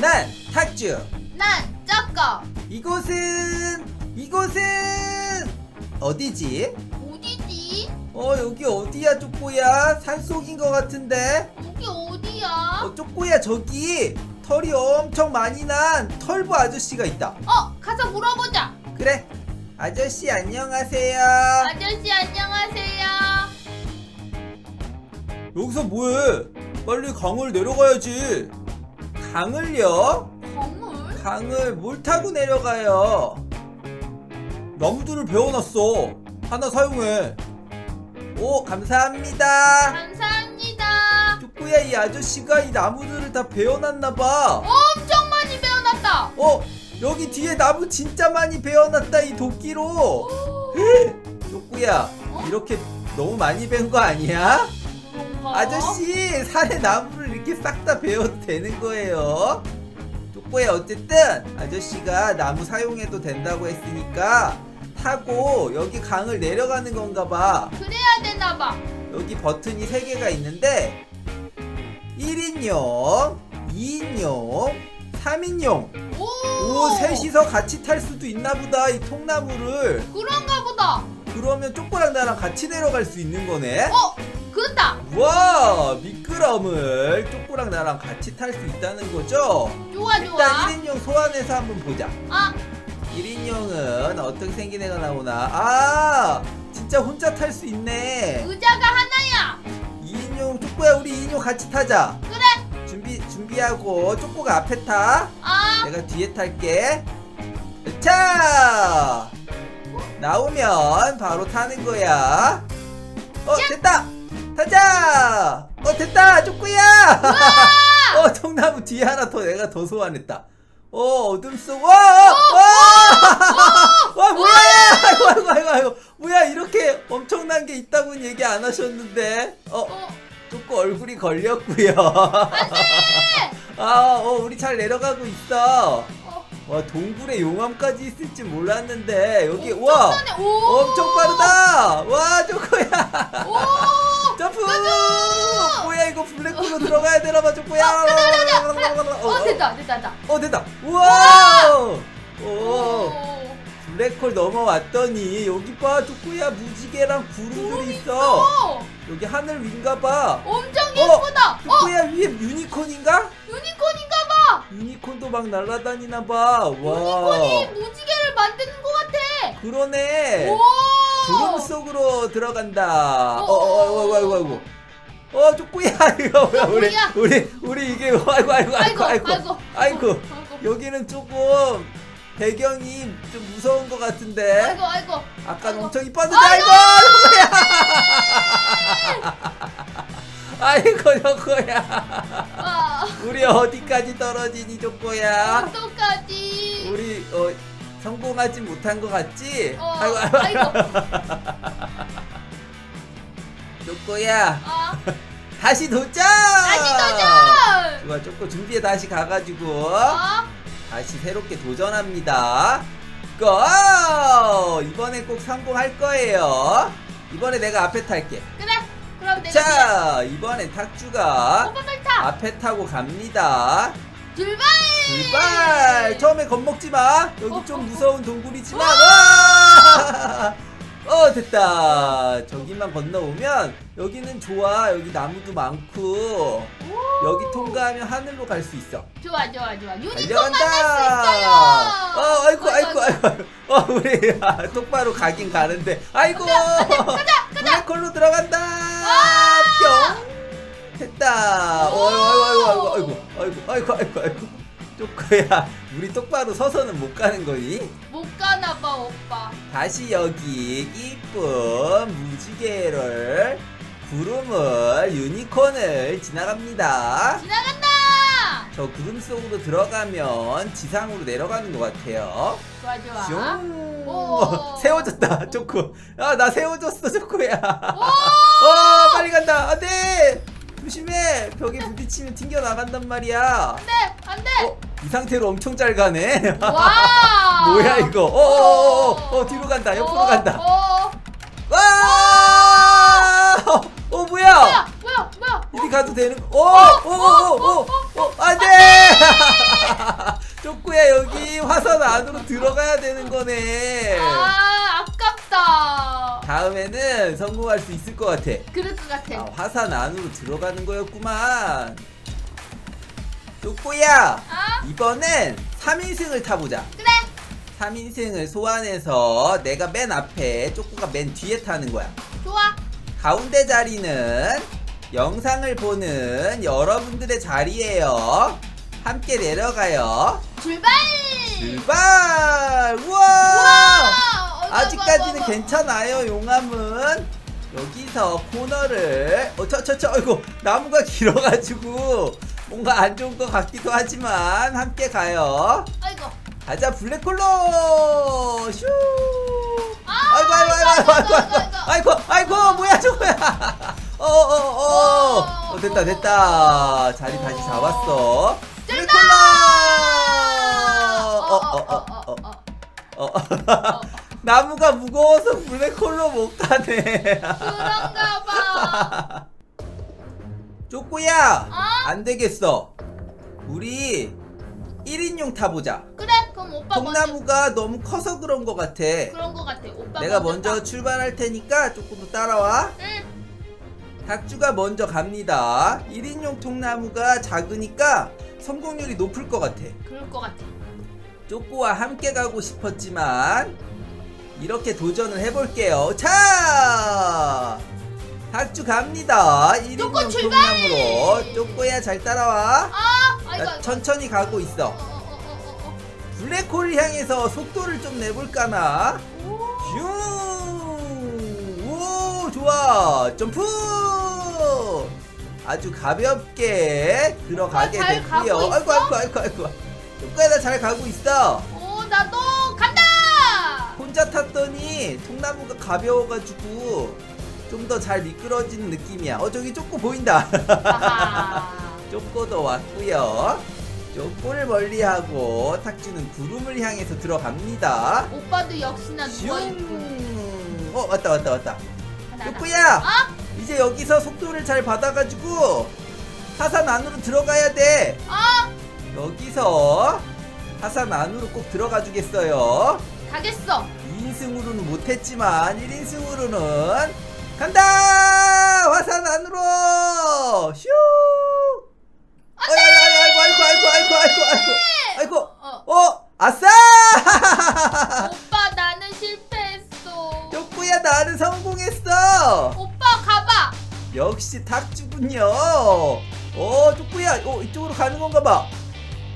난 탁주. 난 쪼꼬. 이곳은 이곳은 어디지? 어디지? 어 여기 어디야 쪼꼬야? 산속인 것 같은데. 여기 어디야? 어 쪼꼬야 저기 털이 엄청 많이 난 털보 아저씨가 있다. 어, 가서 물어보자. 그래. 아저씨 안녕하세요. 아저씨 안녕하세요. 여기서 뭐해? 빨리 강을 내려가야지. 강을요? 건물? 강을 뭘 타고 내려가요? 나무들을 베어놨어. 하나 사용해. 오, 감사합니다. 감사합니다. 쪼꼬야, 이 아저씨가 이 나무들을 다 베어놨나봐. 엄청 많이 배워놨다. 어, 여기 뒤에 나무 진짜 많이 베어놨다, 이 도끼로. 쪼꼬야, 어? 이렇게 너무 많이 베은 거 아니야? 그런가? 아저씨 산에 나무를 이렇게 싹다 베어도 되는 거예요 쪼꼬야 어쨌든 아저씨가 나무 사용해도 된다고 했으니까 타고 여기 강을 내려가는 건가 봐 그래야 되나봐. 여기 버튼이 3개가 있는데 1인용 2인용 3인용 오. 오 셋이서 같이 탈 수도 있나 보다 이 통나무를 그런가 보다. 그러면 쪼꼬랑 나랑 같이 내려갈 수 있는 거네 어, 그렇다. 와 미끄럼을 쪼꼬랑 나랑 같이 탈 수 있다는 거죠? 좋아, 일단 좋아. 1인용 소환해서 한번 보자. 아, 1인용은 어떻게 생긴 애가 나오나? 아 진짜 혼자 탈 수 있네. 의자가 하나야. 2인용 쪼꼬야 우리 2인용 같이 타자. 그래. 준비 준비하고 쪼꼬가 앞에 타. 아, 내가 뒤에 탈게. 자 나오면 바로 타는 거야. 어 됐다 타자 어 됐다 쪼꼬야 어 통나무 뒤에 하나 더 내가 더 소환했다 어 어둠 속와와와 와, 뭐야 아이고 아이고 아이고 아이고 뭐야 이렇게 엄청난 게 있다고는 얘기 안 하셨는데 어 어, 쪼꼬 얼굴이 걸렸고요 아, 어, 우리 잘 내려가고 있어. 어. 와, 동굴에 용암까지 있을 줄 몰랐는데, 여기, 와! 엄청나네. 오. 엄청 빠르다! 와, 쪼꼬야! 오. 점프! 뭐야, 이거 블랙홀로 들어가야 되나 봐, 쪼꼬야! 어, 됐다, 됐다, 됐다. 어, 됐다! 우와! 오, 오. 블랙홀 넘어왔더니, 여기 봐, 쪼꼬야, 무지개랑 구름들이 있어. 어, 여기 하늘 위인가 봐. 엄청 예쁘다. 어, 쪼꼬야, 위에 유니콘인가? 유니콘인가 봐. 유니콘도 막 날아다니나 봐. 와. 유니콘이 무지개를 만드는 것 같아. 그러네. 오. 구름 속으로 들어간다. 어, 어, 어, 어, 아이고, 아이고. 어, 쪼꼬야, 이거 뭐야, 우리, 쪼꼬야. 우리, 우리 이게, 뭐, 아이고, 아이고, 아이고, 아이고, 아이고, 아이고. 여기는 조금 배경이 좀 무서운 것 같은데. 아이고, 아이고. 아까 아이고. 엄청 이뻤는데, 아이고. 아이고, 쪼꼬야. 아이고, 쪼꼬야. 아, 우리 어디까지 떨어지니, 쪼꼬야? 어떡하지? 우리, 어, 성공하지 못한 것 같지? 어, 아이고, 아이고. 쪼꼬야. 아, 다시 도전! 다시 도전! 좋아, 쪼꼬 준비해 다시 가가지고 어? 다시 새롭게 도전합니다. 고! 이번엔 꼭 성공할 거예요. 이번에 내가 앞에 탈게. 그래. 그럼 내가 자, 이번엔 탁주가 오빠 빨리 타. 앞에 타고 갑니다. 출발! 출발! 처음에 겁먹지 마. 여기 어, 좀 어, 무서운 동굴이지만. 와! 어, 됐다. 저기만 건너오면 여기는 좋아. 여기 나무도 많고. 오. 여기 통과하면 하늘로 갈 수 있어. 좋아, 좋아, 좋아. 유니콘. 만날 수 있어요. 어, 아이고, 아이고, 아이고. 어, 우리 아, 똑바로 가긴 가는데. 아이고. 가자, 블랙홀로 들어간다. 뿅. 됐다. 어, 아이고, 아이고, 아이고, 아이고, 아이고, 아이고. 쪼꼬야, 우리 똑바로 서서는 못 가는 거니? 못 가나 봐, 오빠. 다시 여기 이쁜 무지개를 구름을 유니콘을 지나갑니다. 지나간다. 저 구름 속으로 들어가면 지상으로 내려가는 것 같아요. 좋아, 좋아. 슝. 오. 세워졌다, 초코. 아, 나 세워졌어, 초코야. 오! 어, 빨리 간다. 안 돼. 조심해. 벽에 부딪히면 튕겨 나간단 말이야. 안 돼, 안 돼. 어, 이 상태로 엄청 잘 가네. 와. 뭐야 이거? 어, 어, 어, 어, 뒤로 간다. 옆으로 어, 간다. 어, 와! 어, 어, 뭐야? 뭐야, 뭐야, 뭐야. 이리 가도 되는 거? 어, 어, 어, 어, 어, 어, 안 돼! 화산 안으로 들어가야 되는 거네. 아 아깝다. 다음에는 성공할 수 있을 것 같아. 그럴 것 같아. 아, 화산 안으로 들어가는 거였구만. 쪼꼬야, 아 이번엔 3인승을 타보자. 그래. 3인승을 소환해서 내가 맨 앞에, 쪼꼬가 맨 뒤에 타는 거야. 좋아. 가운데 자리는 영상을 보는 여러분들의 자리예요. 함께 내려가요. 출발. 출발! 우와! 우와. 아직까지는. 괜찮아요, 용암은. 여기서 코너를, 어, 저, 저, 저, 아이고, 나무가 길어가지고, 뭔가 안 좋은 것 같기도 하지만, 함께 가요. 아이고. 가자, 블랙홀로! 슈! 아, 아이고, 아이고, 아이고, 아이고, 아이고, 아이고, 아이고, 뭐야, 저거야! 어, 어, 어, 어, 됐다, 됐다. 자리 다시 잡았어. 블랙홀로! 어, 어, 어, 어, 어. 어. 나무가 무거워서 블랙홀로 못 가네. 그런가 봐. 쪼꼬야, 어? 안 되겠어. 우리 1인용 타보자. 그래. 그럼 오빠 먼저. 통나무가 너무 커서 그런 것 같아. 그런 거 같아. 오빠 내가 먼저 타. 출발할 테니까 쪼꼬도 따라와. 응. 닭주가 먼저 갑니다. 1인용 통나무가 작으니까 성공률이 높을 것 같아. 그럴 것 같아. 쪼꼬와 함께 가고 싶었지만 이렇게 도전을 해볼게요. 자, 닭주 갑니다. 1인용 쪼꼬 출발! 통나무로 쪼꼬야 잘 따라와. 아, 아이고. 나 아이고. 천천히 가고 어, 있어. 어, 어, 어, 어, 블랙홀을 향해서 속도를 좀 내볼까나. 어. 슝! 오, 좋아. 점프! 아주 가볍게 들어가게 아, 잘 됐고요. 있어? 아이고, 아이고, 아이고, 아이고. 쪼꼬야 나 잘 가고 있어. 탔더니 통나무가 가벼워가지고 좀 더 잘 미끄러지는 느낌이야. 어 저기 쪼꼬 보인다. 아하. 쪼꼬도 왔고요. 쪼꼬를 멀리하고 탁주는 구름을 향해서 들어갑니다. 오빠도 역시나 누워 있고. 슝. 어 왔다 왔다 왔다. 쪼꼬야 아, 이제 여기서 속도를 잘 받아가지고 하산 안으로 들어가야 돼. 아, 여기서 하산 안으로 꼭 들어가 주겠어요. 가겠어. 2인승으로는 못했지만 1인승으로는 간다! 화산 안으로! 슈! 아이고, 아이고, 아이고, 아이고, 아이고, 아이고, 아이고, 어, 어, 아싸! 오빠 나는 실패했어. 쪼꾸야, 나는 성공했어! 오빠 가봐. 역시 닭주군요. 어, 쪼꾸야, 어, 이쪽으로 가는 건가 봐.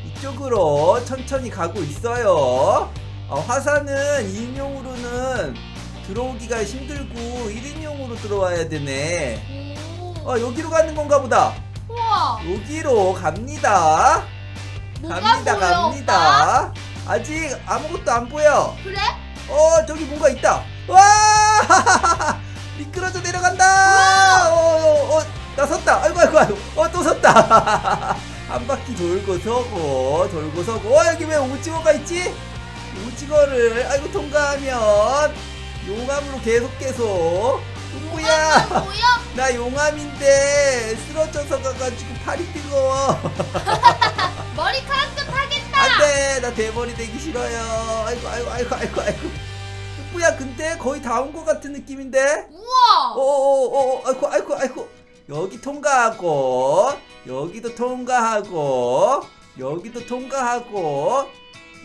이쪽으로 천천히 가고 있어요. 어, 화산은 2인용으로는 들어오기가 힘들고 1인용으로 들어와야 되네. 오. 어, 여기로 가는 건가 보다. 우와. 여기로 갑니다. 뭐가 갑니다, 보여, 오빠? 갑니다. 아직 아무것도 안 보여. 그래? 어, 저기 뭔가 있다. 와! 미끄러져 내려간다. 어, 어, 어, 나 섰다. 아이고, 아이고, 아이고. 어, 또 섰다. 한 바퀴 돌고 서고, 돌고 서고. 어, 여기 왜 오징어가 있지? 오징어를, 아이고, 통과하면 용암으로 계속 계속. 오빠 뭐야? 나 용암인데 쓰러져서 가가지고 팔이 뜨거워. 머리카락도 타겠다. 안돼, 나 대머리 되기 싫어요. 아이고, 아이고, 아이고, 아이고, 아이고. 누구야? 근데 거의 다 온 것 같은 느낌인데. 우와. 오오오, 아이고, 아이고, 아이고. 여기 통과하고, 여기도 통과하고, 여기도 통과하고.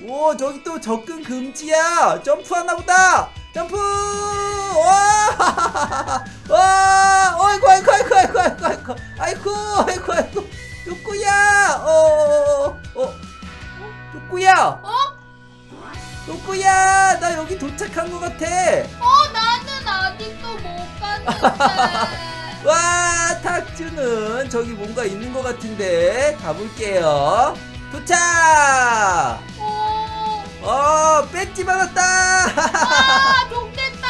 오, 저기 또 접근 금지야. 점프하나 보다. 점프! 와! 와! 어이구, 아이고, 아이고, 아이고, 아이고, 아이고, 아이고, 아이고, 아이고. 누구야? 어, 어, 어, 어. 누구야? 어? 누구야? 나 여기 도착한 것 같아. 어 나는 아직도 못 갔는데. 와, 탁주는 저기 뭔가 있는 것 같은데 가볼게요. 도착! 어. 어, 배지 받았다! 아 좋겠다.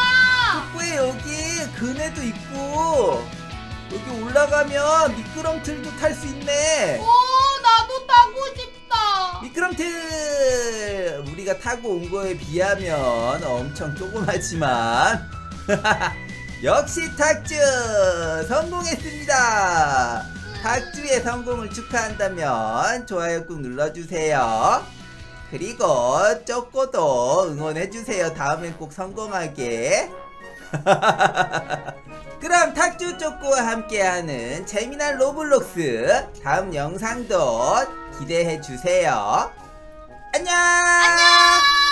왜 여기 그네도 있고 여기 올라가면 미끄럼틀도 탈 수 있네. 오 나도 타고 싶다. 미끄럼틀 우리가 타고 온 거에 비하면 엄청 조그마지만 역시 탁주 성공했습니다. 탁주의 성공을 축하한다면 좋아요 꾹 눌러주세요. 그리고 쪼꼬도 응원해주세요. 다음엔 꼭 성공하게. 그럼 탁주 쪼꼬와 함께하는 재미난 로블록스 다음 영상도 기대해주세요. 안녕! 안녕!